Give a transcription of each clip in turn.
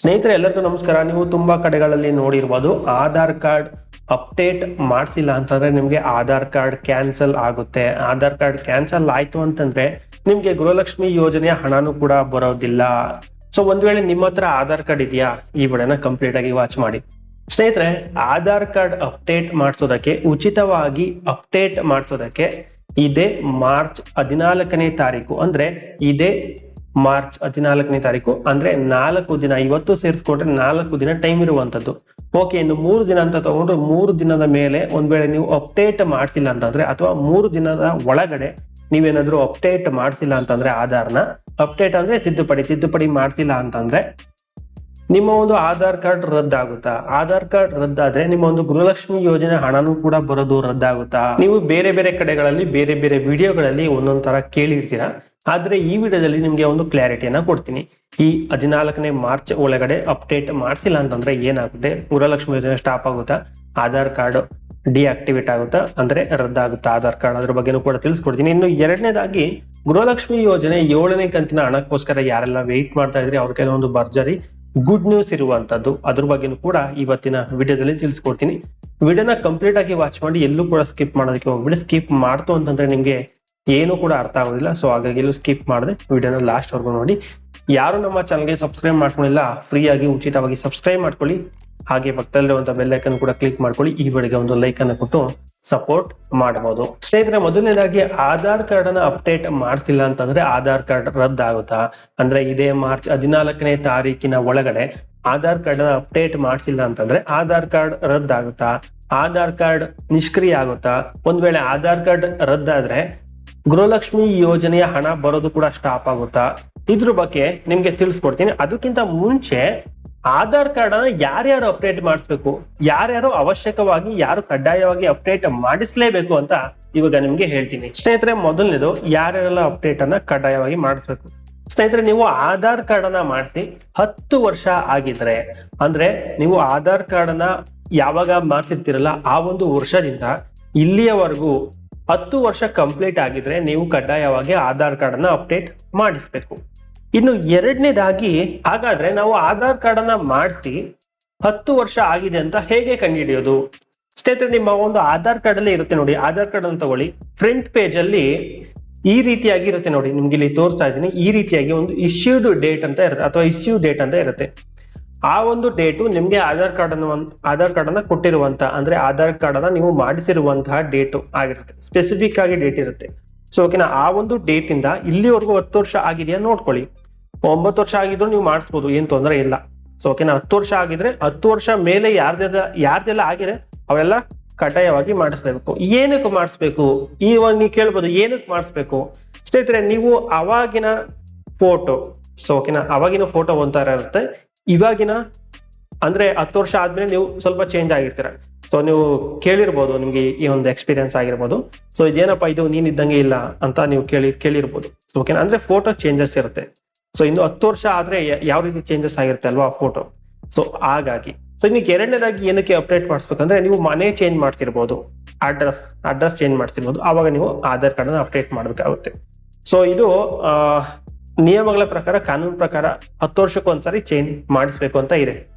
ಸ್ನೇಹಿತರೆ, ಎಲ್ಲರಿಗೂ ನಮಸ್ಕಾರ. ನೀವು ತುಂಬಾ ಕಡೆಗಳಲ್ಲಿ ನೋಡಿರ್ಬೋದು, ಆಧಾರ್ ಕಾರ್ಡ್ ಅಪ್ಡೇಟ್ ಮಾಡಿಸಿಲ್ಲ ಅಂತಂದ್ರೆ ನಿಮ್ಗೆ ಆಧಾರ್ ಕಾರ್ಡ್ ಕ್ಯಾನ್ಸಲ್ ಆಗುತ್ತೆ. ಆಧಾರ್ ಕಾರ್ಡ್ ಕ್ಯಾನ್ಸಲ್ ಆಯ್ತು ಅಂತಂದ್ರೆ ನಿಮ್ಗೆ ಗೃಹಲಕ್ಷ್ಮಿ ಯೋಜನೆಯ ಹಣನೂ ಕೂಡ ಬರೋದಿಲ್ಲ. ಸೊ ಒಂದ್ ವೇಳೆ ನಿಮ್ಮ ಹತ್ರ ಆಧಾರ್ ಕಾರ್ಡ್ ಇದೆಯಾ? ಈ ವಿಡಿಯೋನ ಕಂಪ್ಲೀಟ್ ಆಗಿ ವಾಚ್ ಮಾಡಿ. ಸ್ನೇಹಿತರೆ, ಆಧಾರ್ ಕಾರ್ಡ್ ಅಪ್ಡೇಟ್ ಮಾಡಿಸೋದಕ್ಕೆ, ಉಚಿತವಾಗಿ ಅಪ್ಡೇಟ್ ಮಾಡಿಸೋದಕ್ಕೆ ಇದೇ ಮಾರ್ಚ್ ಹದಿನಾಲ್ಕನೇ ತಾರೀಕು. ಅಂದ್ರೆ ಇದೇ ಮಾರ್ಚ್ ಹದಿನಾಲ್ಕನೇ ತಾರೀಕು, ಅಂದ್ರೆ ನಾಲ್ಕು ದಿನ, ಇವತ್ತು ಸೇರಿಸ್ಕೊಂಡ್ರೆ ನಾಲ್ಕು ದಿನ ಟೈಮ್ ಇರುವಂತದ್ದು. ಓಕೆ ಇನ್ನು ಮೂರು ದಿನ ಅಂತ ತಗೊಂಡ್ರೆ ಮೂರು ದಿನದ ಮೇಲೆ ಒಂದ್ ವೇಳೆ ನೀವು ಅಪ್ಡೇಟ್ ಮಾಡಿಸಿಲ್ಲ ಅಂತಂದ್ರೆ, ಅಥವಾ ಮೂರು ದಿನದ ಒಳಗಡೆ ನೀವೇನಾದ್ರೂ ಅಪ್ಡೇಟ್ ಮಾಡಿಸಿಲ್ಲ ಅಂತಂದ್ರೆ ಆಧಾರ್ನ ಅಪ್ಡೇಟ್ ಅಂದ್ರೆ ತಿದ್ದುಪಡಿ ತಿದ್ದುಪಡಿ ಮಾಡಿಸಿಲ್ಲ ಅಂತಂದ್ರೆ ನಿಮ್ಮ ಒಂದು ಆಧಾರ್ ಕಾರ್ಡ್ ರದ್ದಾಗುತ್ತಾ? ಆಧಾರ್ ಕಾರ್ಡ್ ರದ್ದಾದ್ರೆ ನಿಮ್ಮ ಒಂದು ಗೃಹಲಕ್ಷ್ಮಿ ಯೋಜನೆ ಹಣನೂ ಕೂಡ ಬರೋದು ರದ್ದಾಗುತ್ತಾ? ನೀವು ಬೇರೆ ಬೇರೆ ಕಡೆಗಳಲ್ಲಿ, ಬೇರೆ ಬೇರೆ ವಿಡಿಯೋಗಳಲ್ಲಿ ಒಂದೊಂದ್ ತರ ಕೇಳಿರ್ತೀರಾ? ಆದ್ರೆ ಈ ವಿಡಿಯೋದಲ್ಲಿ ನಿಮ್ಗೆ ಒಂದು ಕ್ಲಾರಿಟಿಯನ್ನ ಕೊಡ್ತೀನಿ. ಈ ಹದಿನಾಲ್ಕನೇ ಮಾರ್ಚ್ ಒಳಗಡೆ ಅಪ್ಡೇಟ್ ಮಾಡಿಸಿಲ್ಲ ಅಂತಂದ್ರೆ ಏನಾಗುತ್ತೆ? ಗೃಹಲಕ್ಷ್ಮಿ ಯೋಜನೆ ಸ್ಟಾಪ್ ಆಗುತ್ತಾ? ಆಧಾರ್ ಕಾರ್ಡ್ ಡಿಆಕ್ಟಿವೇಟ್ ಆಗುತ್ತಾ? ಅಂದ್ರೆ ರದ್ದಾಗುತ್ತಾ? ಆಧಾರ್ ಕಾರ್ಡ್ ಅದ್ರ ಬಗ್ಗೆನೂ ಕೂಡ ತಿಳಿಸ್ಕೊಡ್ತೀನಿ. ಇನ್ನು ಎರಡನೇದಾಗಿ, ಗೃಹಲಕ್ಷ್ಮಿ ಯೋಜನೆ ಏಳನೇ ಕಂತಿನ ಹಣಕ್ಕೋಸ್ಕರ ಯಾರೆಲ್ಲ ವೆಯ್ಟ್ ಮಾಡ್ತಾ ಇದ್ರೆ, ಅವ್ರ ಕೆಲವೊಂದು ಭರ್ಜರಿ ಗುಡ್ ನ್ಯೂಸ್ ಇರುವಂತದ್ದು. ಅದ್ರ ಬಗ್ಗೆನೂ ಕೂಡ ಇವತ್ತಿನ ವಿಡಿಯೋದಲ್ಲಿ ತಿಳಿಸ್ಕೊಡ್ತೀನಿ. ವಿಡಿಯೋನ ಕಂಪ್ಲೀಟ್ ಆಗಿ ವಾಚ್ ಮಾಡಿ, ಎಲ್ಲೂ ಕೂಡ ಸ್ಕಿಪ್ ಮಾಡೋದಕ್ಕೆ ಹೋಗ್ಬಿಡಿ. ಸ್ಕಿಪ್ ಮಾಡ್ತು ಅಂತಂದ್ರೆ ನಿಮ್ಗೆ ಏನು ಕೂಡ ಅರ್ಥ ಆಗೋದಿಲ್ಲ. ಸೊ ಹಾಗಾಗಿ ಎಲ್ಲೂ ಸ್ಕಿಪ್ ಮಾಡಿದೆ. ವಿಡಿಯೋನ ಲಾಸ್ಟ್ ವರ್ಗು ನೋಡಿ. ಯಾರು ನಮ್ಮ ಚಾನಲ್ಗೆ ಸಬ್ಸ್ಕ್ರೈಬ್ ಮಾಡ್ಕೊಂಡಿಲ್ಲ ಫ್ರೀಯಾಗಿ ಉಚಿತವಾಗಿ ಸಬ್ಸ್ಕ್ರೈಬ್ ಮಾಡ್ಕೊಳ್ಳಿ. ಹಾಗೆ ಪಕ್ಕದಲ್ಲಿರುವಂತ ಬೆಲ್ ಐಕನ್ ಕೂಡ ಕ್ಲಿಕ್ ಮಾಡ್ಕೊಳ್ಳಿ. ಈ ವಿಡಿಯೋಗೆ ಒಂದು ಲೈಕ್ ಅನ್ನು ಕೊಟ್ಟು ಸಪೋರ್ಟ್ ಮಾಡಬಹುದು ಸ್ನೇಹಿತರೆ, ಮೊದಲನೇದಾಗಿ ಆಧಾರ್ ಕಾರ್ಡ್ ಅನ್ನ ಅಪ್ಡೇಟ್ ಮಾಡ್ತಿಲ್ಲ ಅಂತಂದ್ರೆ ಆಧಾರ್ ಕಾರ್ಡ್ ರದ್ದಾಗುತ್ತಾ? ಅಂದ್ರೆ ಇದೇ ಮಾರ್ಚ್ ಹದಿನಾಲ್ಕನೇ ತಾರೀಕಿನ ಒಳಗಡೆ ಆಧಾರ್ ಕಾರ್ಡ್ ಅನ್ನ ಅಪ್ಡೇಟ್ ಮಾಡಿಸಿಲ್ಲ ಅಂತಂದ್ರೆ ಆಧಾರ್ ಕಾರ್ಡ್ ರದ್ದಾಗುತ್ತಾ? ಆಧಾರ್ ಕಾರ್ಡ್ ನಿಷ್ಕ್ರಿಯ ಆಗುತ್ತಾ? ಒಂದ್ ವೇಳೆ ಆಧಾರ್ ಕಾರ್ಡ್ ರದ್ದಾದ್ರೆ ಗೃಹಲಕ್ಷ್ಮಿ ಯೋಜನೆಯ ಹಣ ಬರೋದು ಕೂಡ ಸ್ಟಾಪ್ ಆಗುತ್ತಾ? ಇದ್ರ ಬಗ್ಗೆ ನಿಮ್ಗೆ ತಿಳಿಸ್ಕೊಡ್ತೀನಿ. ಅದಕ್ಕಿಂತ ಮುಂಚೆ ಆಧಾರ್ ಕಾರ್ಡ್ ಅನ್ನ ಯಾರ್ಯಾರು ಅಪ್ಡೇಟ್ ಮಾಡಿಸ್ಬೇಕು? ಯಾರ್ಯಾರು ಅವಶ್ಯಕವಾಗಿ, ಯಾರು ಕಡ್ಡಾಯವಾಗಿ ಅಪ್ಡೇಟ್ ಮಾಡಿಸ್ಲೇಬೇಕು ಅಂತ ಇವಾಗ ನಿಮ್ಗೆ ಹೇಳ್ತೀನಿ. ಸ್ನೇಹಿತರೆ, ಮೊದಲನೇದು ಯಾರ್ಯಾರೆಲ್ಲ ಅಪ್ಡೇಟ್ ಅನ್ನ ಕಡ್ಡಾಯವಾಗಿ ಮಾಡಿಸ್ಬೇಕು? ಸ್ನೇಹಿತರೆ, ನೀವು ಆಧಾರ್ ಕಾರ್ಡ್ ಅನ್ನ ಮಾಡಿಸಿ ಹತ್ತು ವರ್ಷ ಆಗಿದ್ರೆ, ಅಂದ್ರೆ ನೀವು ಆಧಾರ್ ಕಾರ್ಡ್ ಅನ್ನ ಯಾವಾಗ ಮಾಡಿಸಿರ್ತೀರಲ್ಲ, ಆ ಒಂದು ವರ್ಷದಿಂದ ಇಲ್ಲಿಯವರೆಗೂ ಹತ್ತು ವರ್ಷ ಕಂಪ್ಲೀಟ್ ಆಗಿದ್ರೆ ನೀವು ಕಡ್ಡಾಯವಾಗಿ ಆಧಾರ್ ಕಾರ್ಡ್ ಅನ್ನ ಅಪ್ಡೇಟ್ ಮಾಡಿಸ್ಬೇಕು. ಇನ್ನು ಎರಡನೇದಾಗಿ, ಹಾಗಾದ್ರೆ ನಾವು ಆಧಾರ್ ಕಾರ್ಡ್ ಅನ್ನ ಮಾಡಿಸಿ ಹತ್ತು ವರ್ಷ ಆಗಿದೆ ಅಂತ ಹೇಗೆ ಕಂಡುಹಿಡಿಯೋದು? ಸ್ನೇಹಿತರೆ, ನಿಮ್ಮ ಒಂದು ಆಧಾರ್ ಕಾರ್ಡ್ ಅಲ್ಲೇ ಇರುತ್ತೆ ನೋಡಿ. ಆಧಾರ್ ಕಾರ್ಡ್ ಅನ್ನು ತಗೊಳ್ಳಿ. ಫ್ರಂಟ್ ಪೇಜ್ ಅಲ್ಲಿ ಈ ರೀತಿಯಾಗಿ ಇರುತ್ತೆ ನೋಡಿ. ನಿಮ್ಗೆ ಇಲ್ಲಿ ತೋರಿಸ್ತಾ ಇದ್ದೀನಿ. ಈ ರೀತಿಯಾಗಿ ಒಂದು ಇಶ್ಯೂಡ್ ಡೇಟ್ ಅಂತ ಇರುತ್ತೆ, ಅಥವಾ ಇಶ್ಯೂ ಡೇಟ್ ಅಂತ ಇರುತ್ತೆ. ಆ ಒಂದು ಡೇಟು ನಿಮ್ಗೆ ಆಧಾರ್ ಕಾರ್ಡ್ ಅನ್ನು ಆಧಾರ್ ಕಾರ್ಡ್ ಅನ್ನ ಕೊಟ್ಟಿರುವಂತ, ಅಂದ್ರೆ ಆಧಾರ್ ಕಾರ್ಡ್ ಅನ್ನ ನೀವು ಮಾಡಿಸಿರುವಂತಹ ಡೇಟು ಆಗಿರುತ್ತೆ. ಸ್ಪೆಸಿಫಿಕ್ ಆಗಿ ಡೇಟ್ ಇರುತ್ತೆ. ಸೊ ಓಕೆನಾ ಆ ಒಂದು ಡೇಟ್ ಇಂದ ಇಲ್ಲಿವರೆಗೂ ಹತ್ತು ವರ್ಷ ಆಗಿದೆಯಾ ನೋಡ್ಕೊಳ್ಳಿ. ಒಂಬತ್ತು ವರ್ಷ ಆಗಿದ್ರು ನೀವು ಮಾಡಿಸ್ಬೋದು, ಏನ್ ತೊಂದರೆ ಇಲ್ಲ. ಸೊ ಓಕೆನಾ ಹತ್ತು ವರ್ಷ ಆಗಿದ್ರೆ ಹತ್ತು ವರ್ಷ ಮೇಲೆ ಯಾರ್ದೆಲ್ಲ ಯಾರ್ದೆಲ್ಲ ಆಗಿದೆ ಅವೆಲ್ಲ ಕಡ್ಡಾಯವಾಗಿ ಮಾಡಿಸ್ಬೇಕು ಏನಕ್ಕೆ ಮಾಡಿಸ್ಬೇಕು? ಈ ನೀವು ಕೇಳ್ಬೋದು, ಏನಕ್ಕೆ ಮಾಡಿಸ್ಬೇಕು? ಸ್ನೇಹಿತರೆ, ನೀವು ಅವಾಗಿನ ಫೋಟೋ ಸೊ ಓಕೆನಾ ಅವಾಗಿನ ಫೋಟೋ ಒಂಥರ ಇರುತ್ತೆ. ಇವಾಗಿನ, ಅಂದ್ರೆ ಹತ್ತು ವರ್ಷ ಆದ್ಮೇಲೆ ನೀವು ಸ್ವಲ್ಪ ಚೇಂಜ್ ಆಗಿರ್ತೀರ. ಸೊ ನೀವು ಕೇಳಿರ್ಬೋದು ನಿಮ್ಗೆ ಈ ಒಂದು ಎಕ್ಸ್ಪೀರಿಯನ್ಸ್ ಆಗಿರ್ಬೋದು. ಸೊ ಇದೇನಪ್ಪ ಇದು ನೀನ್ ಇದ್ದಂಗೆ ಇಲ್ಲ ಅಂತ ನೀವು ಕೇಳಿ, ಕೇಳಿರ್ಬೋದು. ಸೊ ಓಕೆನಾ ಅಂದ್ರೆ ಫೋಟೋ ಚೇಂಜಸ್ ಇರುತ್ತೆ. ಸೊ ಇನ್ನು ಹತ್ತು ವರ್ಷ ಆದ್ರೆ ಯಾವ ರೀತಿ ಚೇಂಜಸ್ ಆಗಿರುತ್ತೆ ಅಲ್ವಾ ಫೋಟೋ ಸೊ ಹಾಗಾಗಿ. ಸೊ ನಿಮ್ಗೆ ಎರಡನೇದಾಗಿ ಏನಕ್ಕೆ ಅಪ್ಡೇಟ್ ಮಾಡಿಸ್ಬೇಕಂದ್ರೆ ನೀವು ಮನೆ ಚೇಂಜ್ ಮಾಡ್ತಿರ್ಬೋದು ಅಡ್ರೆಸ್ ಅಡ್ರೆಸ್ ಚೇಂಜ್ ಮಾಡ್ತಿರ್ಬೋದು ಆವಾಗ ನೀವು ಆಧಾರ್ ಕಾರ್ಡ್ ಅಪ್ಡೇಟ್ ಮಾಡ್ಬೇಕಾಗುತ್ತೆ. ಸೊ ಇದು ನಿಯಮಗಳ ಪ್ರಕಾರ, ಕಾನೂನು ಪ್ರಕಾರ ಹತ್ತು ವರ್ಷಕ್ಕೊಂದ್ಸರಿ ಚೇಂಜ್ ಮಾಡಿಸ್ಬೇಕು ಅಂತ ಇದೆ.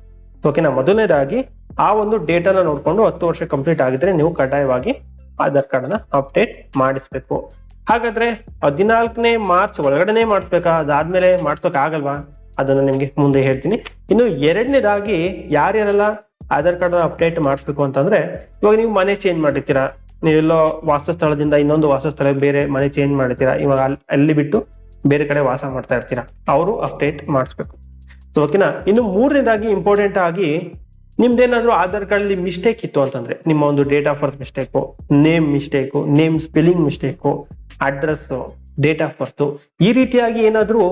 ಓಕೆನಾ ಮೊದಲನೇದಾಗಿ ಆ ಒಂದು ಡೇಟಾನ ನೋಡ್ಕೊಂಡು ಹತ್ತು ವರ್ಷ ಕಂಪ್ಲೀಟ್ ಆಗಿದ್ರೆ ನೀವು ಕಡ್ಡಾಯವಾಗಿ ಆಧಾರ್ ಕಾರ್ಡ್ ಅನ್ನ ಅಪ್ಡೇಟ್ ಮಾಡಿಸ್ಬೇಕು. ಹಾಗಾದ್ರೆ ಹದಿನಾಲ್ಕನೇ ಮಾರ್ಚ್ ಒಳಗಡೆನೆ ಮಾಡಿಸ್ಬೇಕಾ? ಅದಾದ್ಮೇಲೆ ಮಾಡಿಸೋಕೆ ಆಗಲ್ವಾ? ಅದನ್ನ ನಿಮ್ಗೆ ಮುಂದೆ ಹೇಳ್ತೀನಿ. ಇನ್ನು ಎರಡನೇದಾಗಿ ಯಾರ್ಯಾರೆಲ್ಲ ಆಧಾರ್ ಕಾರ್ಡ್ ಅಪ್ಡೇಟ್ ಮಾಡಿಸ್ಬೇಕು ಅಂತಂದ್ರೆ, ಇವಾಗ ನೀವು ಮನೆ ಚೇಂಜ್ ಮಾಡಿರ್ತೀರಾ. ನೀವೆಲ್ಲೋ ವಾಸಸ್ಥಳದಿಂದ ಇನ್ನೊಂದು ವಾಸಸ್ಥಳ ಬೇರೆ ಮನೆ ಚೇಂಜ್ ಮಾಡಿರ್ತೀರಾ. ಇವಾಗ ಅಲ್- ಅಲ್ಲಿ ಬಿಟ್ಟು ಬೇರೆ ಕಡೆ ವಾಸ ಮಾಡ್ತಾ ಇರ್ತೀರಾ, ಅವರು ಅಪ್ಡೇಟ್ ಮಾಡಿಸ್ಬೇಕು. ಸೊ ಓಕೆನಾ ಇನ್ನು ಮೂರನೇದಾಗಿ ಇಂಪಾರ್ಟೆಂಟ್ ಆಗಿ ನಿಮ್ದೇನಾದ್ರೂ ಆಧಾರ್ ಕಾರ್ಡ್ ಅಲ್ಲಿ ಮಿಸ್ಟೇಕ್ ಇತ್ತು ಅಂತಂದ್ರೆ, ನಿಮ್ಮ ಒಂದು date of birth mistake name mistake name spelling mistake address date of birth ಈ ರೀತಿಯಾಗಿ ಏನಾದ್ರೂ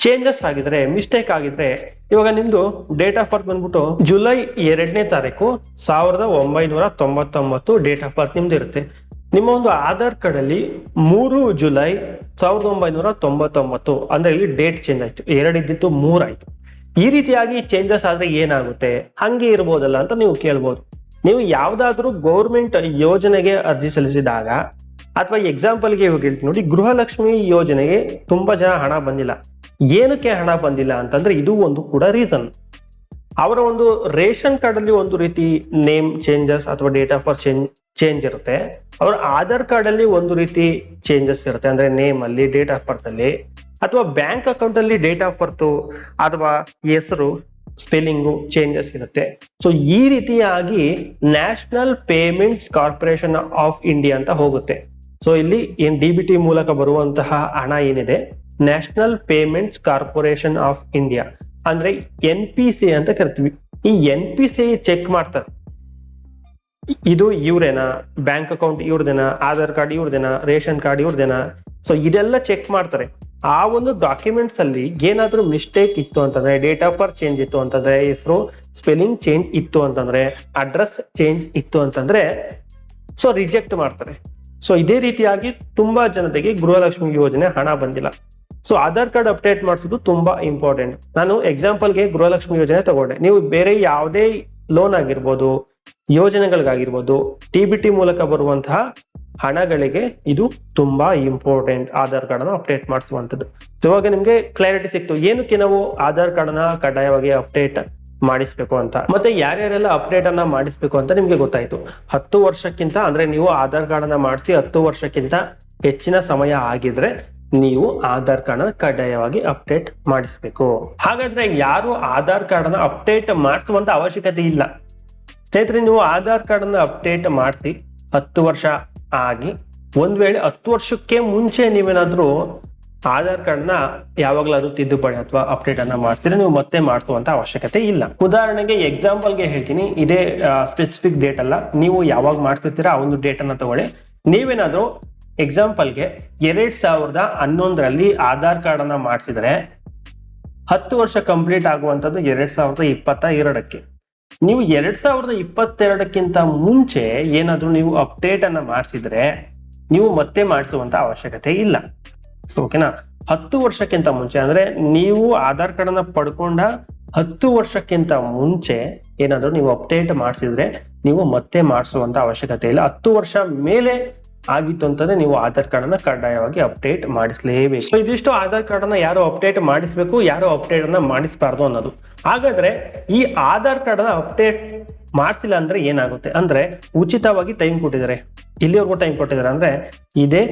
ಚೇಂಜಸ್ ಆಗಿದ್ರೆ ಮಿಸ್ಟೇಕ್ ಆಗಿದ್ರೆ, ಇವಾಗ ನಿಮ್ದು ಡೇಟ್ ಆಫ್ ಬರ್ತ್ ಬಂದ್ಬಿಟ್ಟು ಜುಲೈ ಎರಡನೇ ತಾರೀಕು, ಸಾವಿರದ ಒಂಬೈನೂರ ತೊಂಬತ್ತೊಂಬತ್ತು ಡೇಟ್ ಆಫ್ ಬರ್ತ್ ನಿಮ್ದು ಇರುತ್ತೆ ನಿಮ್ಮ ಒಂದು ಆಧಾರ್ ಕಾರ್ಡ್ ಅಲ್ಲಿ ಮೂರು ಜುಲೈ ಸಾವಿರದ ಒಂಬೈನೂರ ತೊಂಬತ್ತೊಂಬತ್ತು, ಅಂದ್ರೆ ಇಲ್ಲಿ ಡೇಟ್ ಚೇಂಜ್ ಆಯ್ತು. ಎರಡಿದ್ದಿತ್ತು ಮೂರಾಯ್ತು. ಈ ರೀತಿಯಾಗಿ ಚೇಂಜಸ್ ಆದ್ರೆ ಏನಾಗುತ್ತೆ? ಹಂಗೆ ಇರ್ಬೋದಲ್ಲ ಅಂತ ನೀವು ಕೇಳ್ಬೋದು. ನೀವು ಯಾವ್ದಾದ್ರೂ ಗೌರ್ಮೆಂಟ್ ಯೋಜನೆಗೆ ಅರ್ಜಿ ಸಲ್ಲಿಸಿದಾಗ, ಅಥವಾ ಎಕ್ಸಾಂಪಲ್ಗೆ ಗೆ ಹೇಳ್ತೀನಿ ನೋಡಿ, ಗೃಹಲಕ್ಷ್ಮಿ ಯೋಜನೆಗೆ ತುಂಬಾ ಜನ ಹಣ ಬಂದಿಲ್ಲ. ಏನಕ್ಕೆ ಹಣ ಬಂದಿಲ್ಲ ಅಂತಂದ್ರೆ ಇದು ಒಂದು ಕೂಡ ರೀಸನ್ ಅವರ ಒಂದು ರೇಷನ್ ಕಾರ್ಡ್ ಅಲ್ಲಿ ಒಂದು ರೀತಿ ನೇಮ್ ಚೇಂಜಸ್ ಅಥವಾ date of birth change change ಇರುತ್ತೆ. ಅವರ ಆಧಾರ್ ಕಾರ್ಡ್ ಅಲ್ಲಿ ಒಂದು ರೀತಿ ಚೇಂಜಸ್ ಇರುತ್ತೆ. ಅಂದ್ರೆ ನೇಮ್ ಅಲ್ಲಿ ಡೇಟ್ ಆಫ್ ಬರ್ತ್ ಅಲ್ಲಿ, ಅಥವಾ ಬ್ಯಾಂಕ್ ಅಕೌಂಟ್ ಅಲ್ಲಿ ಡೇಟ್ ಆಫ್ ಬರ್ತ್ ಅಥವಾ ಹೆಸರು ಸ್ಪೆಲ್ಲಿಂಗು ಚೇಂಜಸ್ ಇರುತ್ತೆ. ಸೊ ಈ ರೀತಿಯಾಗಿ national payments corporation of India ಅಂತ ಹೋಗುತ್ತೆ. ಸೊ ಇಲ್ಲಿ ಏನ್ ಡಿ ಬಿ ಟಿ ಮೂಲಕ ಬರುವಂತಹ ಹಣ ಏನಿದೆ? National payments corporation of India ಅಂದ್ರೆ ಎನ್ ಪಿ ಸಿ ಅಂತ ಕರಿತೀವಿ. ಈ ಎನ್ ಪಿ ಸಿ ಚೆಕ್ ಮಾಡ್ತಾರೆ. ಇದು ಇವ್ರೇನಾ? ಬ್ಯಾಂಕ್ ಅಕೌಂಟ್ ಇವ್ರದೇನಾ? ಆಧಾರ್ ಕಾರ್ಡ್ ಇವ್ರದೇನಾ? ರೇಷನ್ ಕಾರ್ಡ್ ಇವ್ರದೇನಾ? ಸೊ ಇದೆಲ್ಲ ಚೆಕ್ ಮಾಡ್ತಾರೆ. ಆ ಒಂದು ಡಾಕ್ಯುಮೆಂಟ್ಸ್ ಅಲ್ಲಿ ಏನಾದ್ರೂ ಮಿಸ್ಟೇಕ್ ಇತ್ತು ಅಂತಂದ್ರೆ ಡೇಟ್ ಆಫ್ ಬರ್ತ್ ಚೇಂಜ್ ಇತ್ತು ಅಂತಂದ್ರೆ, ಹೆಸರು ಸ್ಪೆಲ್ಲಿಂಗ್ ಚೇಂಜ್ ಇತ್ತು ಅಂತಂದ್ರೆ ಅಡ್ರೆಸ್ ಚೇಂಜ್ ಇತ್ತು ಅಂತಂದ್ರೆ ಸೊ ರಿಜೆಕ್ಟ್ ಮಾಡ್ತಾರೆ. ಸೊ ಇದೇ ರೀತಿಯಾಗಿ ತುಂಬಾ ಜನತೆಗೆ ಗೃಹಲಕ್ಷ್ಮಿ ಯೋಜನೆ ಹಣ ಬಂದಿಲ್ಲ. ಸೊ ಆಧಾರ್ ಕಾರ್ಡ್ ಅಪ್ಡೇಟ್ ಮಾಡಿಸೋದು ತುಂಬಾ ಇಂಪಾರ್ಟೆಂಟ್ ನಾನು ಎಕ್ಸಾಂಪಲ್ಗೆ ಗೃಹಲಕ್ಷ್ಮಿ ಯೋಜನೆ ತಗೊಂಡೆ. ನೀವು ಬೇರೆ ಯಾವುದೇ ಲೋನ್ ಆಗಿರ್ಬೋದು, ಯೋಜನೆಗಳಿಗಾಗಿರ್ಬೋದು ಟಿ ಬಿ ಟಿ ಮೂಲಕ ಬರುವಂತಹ ಹಣಗಳಿಗೆ ಇದು ತುಂಬಾ ಇಂಪಾರ್ಟೆಂಟ್ ಆಧಾರ್ ಕಾರ್ಡ್ ಅನ್ನು ಅಪ್ಡೇಟ್ ಮಾಡಿಸುವಂತದ್ದು ಇವಾಗ ನಿಮ್ಗೆ ಕ್ಲಾರಿಟಿ ಸಿಕ್ತು. ಏನಕ್ಕೆ ನಾವು ಆಧಾರ್ ಕಾರ್ಡ್ ಅನ್ನ ಕಡ್ಡಾಯವಾಗಿ ಅಪ್ಡೇಟ್ ಮಾಡಿಸ್ಬೇಕು ಅಂತ? ಮತ್ತೆ ಯಾರ್ಯಾರೆಲ್ಲ ಅಪ್ಡೇಟ್ ಅನ್ನ ಮಾಡಿಸ್ಬೇಕು ಅಂತ ನಿಮ್ಗೆ ಗೊತ್ತಾಯ್ತು. ಹತ್ತು ವರ್ಷಕ್ಕಿಂತ ಅಂದ್ರೆ ನೀವು ಆಧಾರ್ ಕಾರ್ಡ್ ಅನ್ನ ಮಾಡಿಸಿ ಹತ್ತು ವರ್ಷಕ್ಕಿಂತ ಹೆಚ್ಚಿನ ಸಮಯ ಆಗಿದ್ರೆ ನೀವು ಆಧಾರ್ ಕಾರ್ಡ್ ಕಡ್ಡಾಯವಾಗಿ ಅಪ್ಡೇಟ್ ಮಾಡಿಸ್ಬೇಕು. ಹಾಗಾದ್ರೆ ಯಾರು ಆಧಾರ್ ಕಾರ್ಡ್ ಅನ್ನ ಅಪ್ಡೇಟ್ ಮಾಡಿಸುವಂತ ಅವಶ್ಯಕತೆ ಇಲ್ಲ. ಸ್ನೇಹಿತರೆ, ನೀವು ಆಧಾರ್ ಕಾರ್ಡ್ ಅನ್ನ ಅಪ್ಡೇಟ್ ಮಾಡಿಸಿ ಹತ್ತು ವರ್ಷ ಆಗಿ, ಒಂದ್ ವೇಳೆ ಹತ್ತು ವರ್ಷಕ್ಕೆ ಮುಂಚೆ ನೀವೇನಾದ್ರೂ ಆಧಾರ್ ಕಾರ್ಡ್ನ ಯಾವಾಗ್ಲಾದ್ರೂ ತಿದ್ದುಪಡಿ ಅಥವಾ ಅಪ್ಡೇಟ್ ಅನ್ನ ಮಾಡಿಸಿದ್ರೆ ನೀವು ಮತ್ತೆ ಮಾಡಿಸುವಂತ ಅವಶ್ಯಕತೆ ಇಲ್ಲ. ಉದಾಹರಣೆಗೆ ಎಕ್ಸಾಂಪಲ್ಗೆ ಹೇಳ್ತೀನಿ. ಇದೇ ಸ್ಪೆಸಿಫಿಕ್ ಡೇಟ್ ಅಲ್ಲ. ನೀವು ಯಾವಾಗ ಮಾಡಿಸಿರ್ತೀರಾ ಆ ಒಂದು ಡೇಟ್ ಅನ್ನ ತಗೊಳ್ಳಿ. ನೀವೇನಾದ್ರೂ ಎಕ್ಸಾಂಪಲ್ಗೆ ಎರಡ್ ಸಾವಿರದ ಹನ್ನೊಂದರಲ್ಲಿ ಆಧಾರ್ ಕಾರ್ಡ್ ಅನ್ನ ಮಾಡಿಸಿದ್ರೆ ಹತ್ತು ವರ್ಷ ಕಂಪ್ಲೀಟ್ ಆಗುವಂಥದ್ದು ಎರಡ್ ಸಾವಿರದ ಇಪ್ಪತ್ತ ಎರಡಕ್ಕೆ ನೀವು ಎರಡ್ ಸಾವಿರದ ಇಪ್ಪತ್ತೆರಡಕ್ಕಿಂತ ಮುಂಚೆ ಏನಾದರೂ ನೀವು ಅಪ್ಡೇಟ್ ಅನ್ನ ಮಾಡಿಸಿದ್ರೆ ನೀವು ಮತ್ತೆ ಮಾಡಿಸುವಂತ ಅವಶ್ಯಕತೆ ಇಲ್ಲ. ಓಕೆನಾ ಹತ್ತು ವರ್ಷಕ್ಕಿಂತ ಮುಂಚೆ ಅಂದ್ರೆ ನೀವು ಆಧಾರ್ ಕಾರ್ಡ್ ಅನ್ನ ಪಡ್ಕೊಂಡ ಹತ್ತು ವರ್ಷಕ್ಕಿಂತ ಮುಂಚೆ ಏನಾದರೂ ನೀವು ಅಪ್ಡೇಟ್ ಮಾಡಿಸಿದ್ರೆ ನೀವು ಮತ್ತೆ ಮಾಡಿಸುವಂತ ಅವಶ್ಯಕತೆ ಇಲ್ಲ. ಹತ್ತು ವರ್ಷ ಮೇಲೆ ಆಗಿತ್ತು ಅಂತಂದ್ರೆ ನೀವು ಆಧಾರ್ ಕಾರ್ಡ್ ಅನ್ನ ಕಡ್ಡಾಯವಾಗಿ ಅಪ್ಡೇಟ್ ಮಾಡಿಸ್ಲೇಬೇಕು. ಇದಿಷ್ಟು ಆಧಾರ್ ಕಾರ್ಡ್ ಅನ್ನ ಯಾರು ಅಪ್ಡೇಟ್ ಮಾಡಿಸ್ಬೇಕು, ಯಾರು ಅಪ್ಡೇಟ್ ಅನ್ನ ಮಾಡಿಸಬಾರ್ದು ಅನ್ನೋದು. ಹಾಗಾದ್ರೆ ಈ ಆಧಾರ್ ಕಾರ್ಡ್ ಅನ್ನ ಅಪ್ಡೇಟ್ ಮಾಡಿಸಿಲ್ಲ ಅಂದ್ರೆ ಏನಾಗುತ್ತೆ? ಅಂದ್ರೆ ಉಚಿತವಾಗಿ ಟೈಮ್ ಕೊಟ್ಟಿದ್ದಾರೆ. ಇಲ್ಲಿವರೆಗೂ ಟೈಮ್ ಕೊಟ್ಟಿದ್ದಾರೆ ಅಂದ್ರೆ ಇದೇ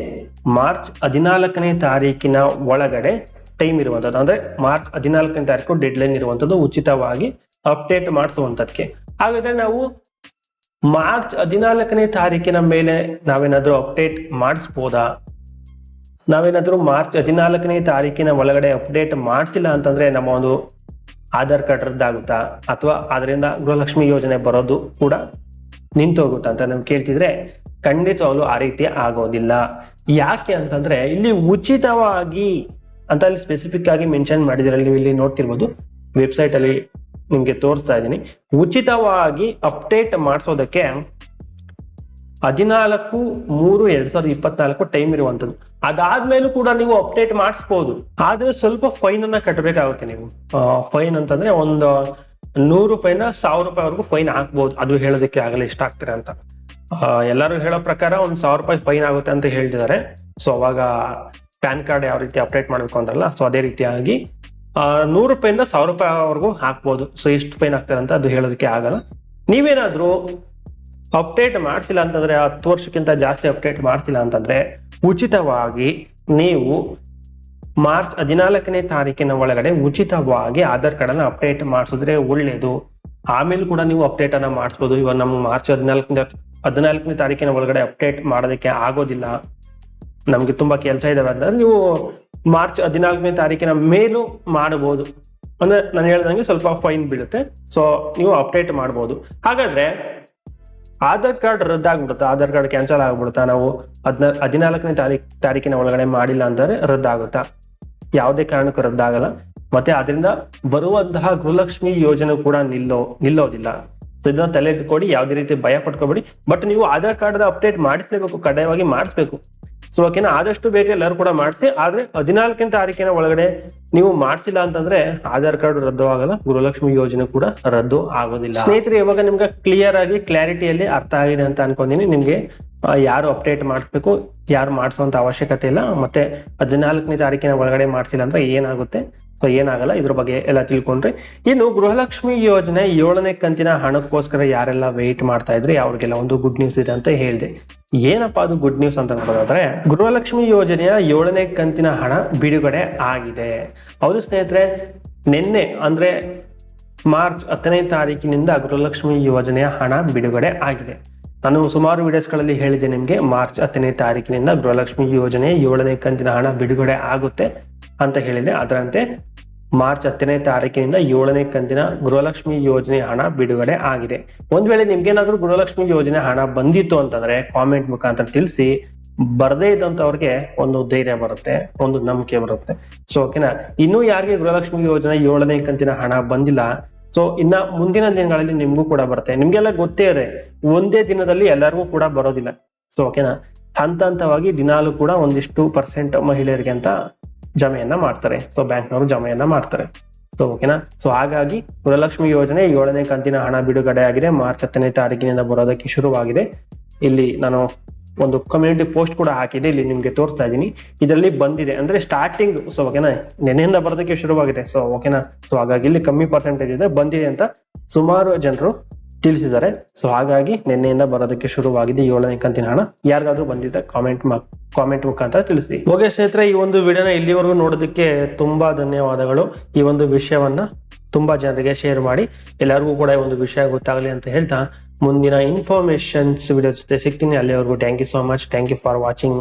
ಮಾರ್ಚ್ ಹದಿನಾಲ್ಕನೇ ತಾರೀಕಿನ ಒಳಗಡೆ ಟೈಮ್ ಇರುವಂತದ್ದು ಅಂದ್ರೆ ಮಾರ್ಚ್ ಹದಿನಾಲ್ಕನೇ ತಾರೀಕು ಡೆಡ್ ಲೈನ್ ಇರುವಂತದ್ದು ಉಚಿತವಾಗಿ ಅಪ್ಡೇಟ್ ಮಾಡಿಸುವಂತದಕ್ಕೆ ಹಾಗಾದ್ರೆ ನಾವು ಮಾರ್ಚ್ ಹದಿನಾಲ್ಕನೇ ತಾರೀಕಿನ ಮೇಲೆ ನಾವೇನಾದ್ರೂ ಅಪ್ಡೇಟ್ ಮಾಡಿಸ್ಬೋದಾ? ನಾವೇನಾದ್ರೂ ಮಾರ್ಚ್ ಹದಿನಾಲ್ಕನೇ ತಾರೀಕಿನ ಒಳಗಡೆ ಅಪ್ಡೇಟ್ ಮಾಡಿಸಿಲ್ಲ ಅಂತಂದ್ರೆ ನಮ್ಮ ಒಂದು ಆಧಾರ್ ಕಾರ್ಡ್ ರದ್ದಾಗುತ್ತಾ? ಅಥವಾ ಅದರಿಂದ ಗೃಹಲಕ್ಷ್ಮಿ ಯೋಜನೆ ಬರೋದು ಕೂಡ ನಿಂತೋಗುತ್ತಾ ಅಂತ ನಮ್ಗೆ ಕೇಳ್ತಿದ್ರೆ ಖಂಡಿತವಾಗ್ಲು ಆ ರೀತಿ ಆಗೋದಿಲ್ಲ. ಯಾಕೆ ಅಂತಂದ್ರೆ ಇಲ್ಲಿ ಉಚಿತವಾಗಿ ಅಂತ ಅಲ್ಲಿ ಸ್ಪೆಸಿಫಿಕ್ ಆಗಿ ಮೆನ್ಷನ್ ಮಾಡಿದ್ರೆ ನೀವು ಇಲ್ಲಿ ನೋಡ್ತಿರ್ಬೋದು ವೆಬ್ಸೈಟ್ ಅಲ್ಲಿ ನಿಮ್ಗೆ ತೋರಿಸ್ತಾ ಇದ್ದೀನಿ. ಉಚಿತವಾಗಿ ಅಪ್ಡೇಟ್ ಮಾಡಿಸೋದಕ್ಕೆ ಹದಿನಾಲ್ಕು, ಮೂರು, ಎರಡ್ ಸಾವಿರದ ಇಪ್ಪತ್ನಾಲ್ಕು ಟೈಮ್ ಇರುವಂತದ್ದು ಅದಾದ್ಮೇಲೂ ಕೂಡ ನೀವು ಅಪ್ಡೇಟ್ ಮಾಡಿಸ್ಬೋದು. ಆದ್ರೆ ಸ್ವಲ್ಪ ಫೈನ್ ಅನ್ನ ಕಟ್ಟಬೇಕಾಗುತ್ತೆ ನೀವು. ಫೈನ್ ಅಂತಂದ್ರೆ ಒಂದು ನೂರು ರೂಪಾಯಿನ ಸಾವಿರ ರೂಪಾಯಿವರೆಗೂ ಫೈನ್ ಹಾಕ್ಬೋದು. ಅದು ಹೇಳೋದಕ್ಕೆ ಆಗಲ್ಲ, ಇಷ್ಟ ಆಗ್ತೀರ ಅಂತ. ಎಲ್ಲರೂ ಹೇಳೋ ಪ್ರಕಾರ ಒಂದ್ ಸಾವಿರ ರೂಪಾಯಿ ಫೈನ್ ಆಗುತ್ತೆ ಅಂತ ಹೇಳ್ತಿದ್ದಾರೆ. ಸೊ ಅವಾಗ ಪ್ಯಾನ್ ಕಾರ್ಡ್ ಯಾವ ರೀತಿ ಅಪ್ಡೇಟ್ ಮಾಡ್ಬೇಕು ಅಂದ್ರಲ್ಲ ಸೊ ಅದೇ ರೀತಿಯಾಗಿ ನೂರು ರೂಪಾಯಿಂದ ಸಾವಿರ ರೂಪಾಯಿವರೆಗೂ ಹಾಕ್ಬೋದು. ಸೊ ಎಷ್ಟು ಫೈನ್ ಆಗ್ತಾರೆ ಅಂತ ಅದು ಹೇಳೋದಕ್ಕೆ ಆಗಲ್ಲ. ನೀವೇನಾದ್ರೂ ಅಪ್ಡೇಟ್ ಮಾಡ್ತಿಲ್ಲ ಅಂತಂದ್ರೆ, ಹತ್ತು ವರ್ಷಕ್ಕಿಂತ ಜಾಸ್ತಿ ಅಪ್ಡೇಟ್ ಮಾಡ್ತಿಲ್ಲ ಅಂತಂದ್ರೆ, ಉಚಿತವಾಗಿ ನೀವು ಮಾರ್ಚ್ ಹದಿನಾಲ್ಕನೇ ತಾರೀಕಿನ ಒಳಗಡೆ ಉಚಿತವಾಗಿ ಆಧಾರ್ ಕಾರ್ಡ್ ಅನ್ನ ಅಪ್ಡೇಟ್ ಮಾಡಿಸಿದ್ರೆ ಒಳ್ಳೇದು. ಆಮೇಲೆ ಕೂಡ ನೀವು ಅಪ್ಡೇಟ್ ಅನ್ನ ಮಾಡಿಸ್ಬೋದು. ಇವಾಗ ನಮ್ಮ ಮಾರ್ಚ್ ಹದಿನಾಲ್ಕನೇ ಹದಿನಾಲ್ಕನೇ ತಾರೀಕಿನ ಒಳಗಡೆ ಅಪ್ಡೇಟ್ ಮಾಡೋದಕ್ಕೆ ಆಗೋದಿಲ್ಲ. ನಮ್ಗೆ ತುಂಬಾ ಕೆಲಸ ಇದಾವೆ. ಅಂತಂದ್ರೆ ನೀವು ಮಾರ್ಚ್ ಹದಿನಾಲ್ಕನೇ ತಾರೀಕಿನ ಮೇಲೂ ಮಾಡಬಹುದು ಅಂದ್ರೆ ನಾನು ಹೇಳ್ದಂಗೆ ಸ್ವಲ್ಪ ಫೈನ್ ಬೀಳುತ್ತೆ ಸೊ ನೀವು ಅಪ್ಡೇಟ್ ಮಾಡಬಹುದು ಹಾಗಾದ್ರೆ, ಆಧಾರ್ ಕಾರ್ಡ್ ರದ್ದಾಗ್ಬಿಡುತ್ತಾ? ಆಧಾರ್ ಕಾರ್ಡ್ ಕ್ಯಾನ್ಸಲ್ ಆಗ್ಬಿಡುತ್ತಾ? ನಾವು ಹದಿನ, ಹದಿನಾಲ್ಕನೇ ತಾರೀಕ್, ತಾರೀಕಿನ ಒಳಗಡೆ ಮಾಡಿಲ್ಲ ಅಂದ್ರೆ ರದ್ದಾಗುತ್ತಾ? ಯಾವುದೇ ಕಾರಣಕ್ಕೂ ರದ್ದಾಗಲ್ಲ. ಮತ್ತೆ ಅದರಿಂದ ಬರುವಂತಹ ಗೃಹಲಕ್ಷ್ಮಿ ಯೋಜನೆ ಕೂಡ ನಿಲ್ಲೋ, ನಿಲ್ಲೋದಿಲ್ಲ. ಇದನ್ನ ತಲೆ ಇಟ್ಕೊಡಿ ಯಾವುದೇ ರೀತಿ ಭಯ ಪಡ್ಕೋಬೇಡಿ ಬಟ್ ನೀವು ಆಧಾರ್ ಕಾರ್ಡ್ ಅಪ್ಡೇಟ್ ಮಾಡಿಸ್ಲೇಬೇಕು, ಕಡ್ಡಾಯವಾಗಿ ಮಾಡಿಸ್ಬೇಕು. ಸೊ ಓಕೆನಾ ಆದಷ್ಟು ಬೇಗ ಎಲ್ಲರೂ ಕೂಡ ಮಾಡಿಸಿ, ಆದ್ರೆ ಹದಿನಾಲ್ಕನೇ ತಾರೀಕಿನ ಒಳಗಡೆ ನೀವು ಮಾಡಿಸಿಲ್ಲ ಅಂತಂದ್ರೆ ಆಧಾರ್ ಕಾರ್ಡ್ ರದ್ದು ಆಗಲ್ಲ ಗೃಹಲಕ್ಷ್ಮಿ ಯೋಜನೆ ಕೂಡ ರದ್ದು ಆಗೋದಿಲ್ಲ. ಸ್ನೇಹಿತರೆ, ಇವಾಗ ನಿಮ್ಗೆ ಕ್ಲಿಯರ್ ಆಗಿ ಕ್ಲಾರಿಟಿಯಲ್ಲಿ ಅರ್ಥ ಆಗಿದೆ ಅಂತ ಅನ್ಕೊಂಡಿನಿ. ನಿಮ್ಗೆ ಯಾರು ಅಪ್ಡೇಟ್ ಮಾಡಿಸ್ಬೇಕು, ಯಾರು ಮಾಡಿಸುವಂತ ಅವಶ್ಯಕತೆ ಇಲ್ಲ. ಮತ್ತೆ ಹದಿನಾಲ್ಕನೇ ತಾರೀಕಿನ ಒಳಗಡೆ ಮಾಡಿಸಿಲ್ಲ ಅಂದ್ರೆ ಏನಾಗುತ್ತೆ? ಸೊ ಏನಾಗಲ್ಲ, ಇದ್ರ ಬಗ್ಗೆ ಎಲ್ಲ ತಿಳ್ಕೊಂಡ್ರಿ. ಇನ್ನು ಗೃಹಲಕ್ಷ್ಮಿ ಯೋಜನೆ ಏಳನೇ ಕಂತಿನ ಹಣಕ್ಕೋಸ್ಕರ ಯಾರೆಲ್ಲ ವೆಯ್ಟ್ ಮಾಡ್ತಾ ಇದ್ರಿ, ಅವ್ರಿಗೆಲ್ಲ ಒಂದು ಗುಡ್ ನ್ಯೂಸ್ ಇದೆ ಅಂತ ಹೇಳಿದೆ. ಏನಪ್ಪಾ ಅದು ಗುಡ್ ನ್ಯೂಸ್ ಅಂತ ನೋಡೋದಾದ್ರೆ, ಗೃಹಲಕ್ಷ್ಮಿ ಯೋಜನೆಯ ಏಳನೇ ಕಂತಿನ ಹಣ ಬಿಡುಗಡೆ ಆಗಿದೆ. ಹೌದು ಸ್ನೇಹಿತರೆ, ನಿನ್ನೆ, ಅಂದ್ರೆ ಮಾರ್ಚ್ ಹತ್ತನೇ ತಾರೀಕಿನಿಂದ ಗೃಹಲಕ್ಷ್ಮಿ ಯೋಜನೆಯ ಹಣ ಬಿಡುಗಡೆ ಆಗಿದೆ. ನಾನು ಸುಮಾರು ವಿಡಿಯೋಸ್ಗಳಲ್ಲಿ ಹೇಳಿದೆ ನಿಮಗೆ, ಮಾರ್ಚ್ ಹತ್ತನೇ ತಾರೀಕಿನಿಂದ ಗೃಹಲಕ್ಷ್ಮಿ ಯೋಜನೆ ಏಳನೇ ಕಂತಿನ ಹಣ ಬಿಡುಗಡೆ ಆಗುತ್ತೆ. ಅಂತ ಹೇಳಿದೆ ಅದರಂತೆ ಮಾರ್ಚ್ ಹತ್ತನೇ ತಾರೀಕಿನಿಂದ ಏಳನೇ ಕಂತಿನ ಗೃಹಲಕ್ಷ್ಮಿ ಯೋಜನೆ ಹಣ ಬಿಡುಗಡೆ ಆಗಿದೆ. ಒಂದ್ ವೇಳೆ ನಿಮ್ಗೇನಾದ್ರೂ ಗೃಹಲಕ್ಷ್ಮಿ ಯೋಜನೆ ಹಣ ಬಂದಿತ್ತು ಅಂತಂದ್ರೆ ಕಾಮೆಂಟ್ ಮುಖಾಂತರ ತಿಳಿಸಿ. ಬರದೇ ಇದ್ದಂತವ್ರಿಗೆ ಒಂದು ಧೈರ್ಯ ಬರುತ್ತೆ, ಒಂದು ನಂಬಿಕೆ ಬರುತ್ತೆ. ಸೊ ಓಕೆನಾ ಇನ್ನೂ ಯಾರಿಗೆ ಗೃಹಲಕ್ಷ್ಮಿ ಯೋಜನೆ ಏಳನೇ ಕಂತಿನ ಹಣ ಬಂದಿಲ್ಲ ಸೊ ಇನ್ನ ಮುಂದಿನ ದಿನಗಳಲ್ಲಿ ನಿಮ್ಗೂ ಕೂಡ ಬರುತ್ತೆ. ನಿಮ್ಗೆಲ್ಲ ಗೊತ್ತೇ ಇದೆ, ಒಂದೇ ದಿನದಲ್ಲಿ ಎಲ್ಲರಿಗೂ ಕೂಡ ಬರೋದಿಲ್ಲ. ಸೊ ಓಕೆನಾ ಹಂತ ಹಂತವಾಗಿ ದಿನಾಲು ಕೂಡ ಒಂದಿಷ್ಟು ಪರ್ಸೆಂಟ್ ಮಹಿಳೆಯರಿಗೆ ಅಂತ ಜಮೆಯನ್ನ ಮಾಡ್ತಾರೆ. ಸೊ ಬ್ಯಾಂಕ್ನವರು ಜಮೆಯನ್ನ ಮಾಡ್ತಾರೆ. ಸೊ ಓಕೆನಾ ಸೊ ಹಾಗಾಗಿ ಗೃಹಲಕ್ಷ್ಮಿ ಯೋಜನೆ ಏಳನೇ ಕಂತಿನ ಹಣ ಬಿಡುಗಡೆ ಆಗಿದೆ. ಮಾರ್ಚ್ ಹತ್ತನೇ ತಾರೀಕಿನಿಂದ ಬರೋದಕ್ಕೆ ಶುರುವಾಗಿದೆ. ಇಲ್ಲಿ ನಾನು ಒಂದು ಕಮ್ಯುನಿಟಿ ಪೋಸ್ಟ್ ಕೂಡ ಹಾಕಿದೆ. ಇಲ್ಲಿ ನಿಮ್ಗೆ ತೋರಿಸ್ತಾ ಇದ್ದೀನಿ. ಇದರಲ್ಲಿ ಬಂದಿದೆ. ಅಂದ್ರೆ ಸ್ಟಾರ್ಟಿಂಗ್ ಸೊ ಓಕೆನಾ ನೆನೆಯಿಂದ ಬರೋದಕ್ಕೆ ಶುರುವಾಗಿದೆ. ಸೊ ಓಕೆನಾ ಸೊ ಹಾಗಾಗಿ ಇಲ್ಲಿ ಕಮ್ಮಿ ಪರ್ಸೆಂಟೇಜ್ ಇದೆ. ಬಂದಿದೆ ಅಂತ ಸುಮಾರು ಜನರು ತಿಳಿಸಿದ್ದಾರೆ. ಸೊ ಹಾಗಾಗಿ ನಿನ್ನೆಯಿಂದ ಬರೋದಕ್ಕೆ ಶುರುವಾಗಿದೆ ಏಳನೇ ಕಂತಿನ ಹಣ. ಯಾರಿಗಾದ್ರೂ ಬಂದಿದೆ ಕಾಮೆಂಟ್ ಕಾಮೆಂಟ್ ಮುಖಾಂತರ ತಿಳಿಸಿ. ಓಕೆ ಸ್ನೇಹಿತರೆ, ಈ ಒಂದು ವಿಡಿಯೋನ ಇಲ್ಲಿವರೆಗೂ ನೋಡೋದಕ್ಕೆ ತುಂಬಾ ಧನ್ಯವಾದಗಳು. ಈ ಒಂದು ವಿಷಯವನ್ನ ತುಂಬಾ ಜನರಿಗೆ ಶೇರ್ ಮಾಡಿ. ಎಲ್ಲರಿಗೂ ಕೂಡ ಈ ಒಂದು ವಿಷಯ ಗೊತ್ತಾಗಲಿ ಅಂತ ಹೇಳ್ತಾ ಮುಂದಿನ ಇನ್ಫಾರ್ಮೇಶನ್ಸ್ ವಿಡಿಯೋ ಜೊತೆ ಸಿಗ್ತೀನಿ. ಅಲ್ಲಿವರೆಗೂ thank you so much thank you for watching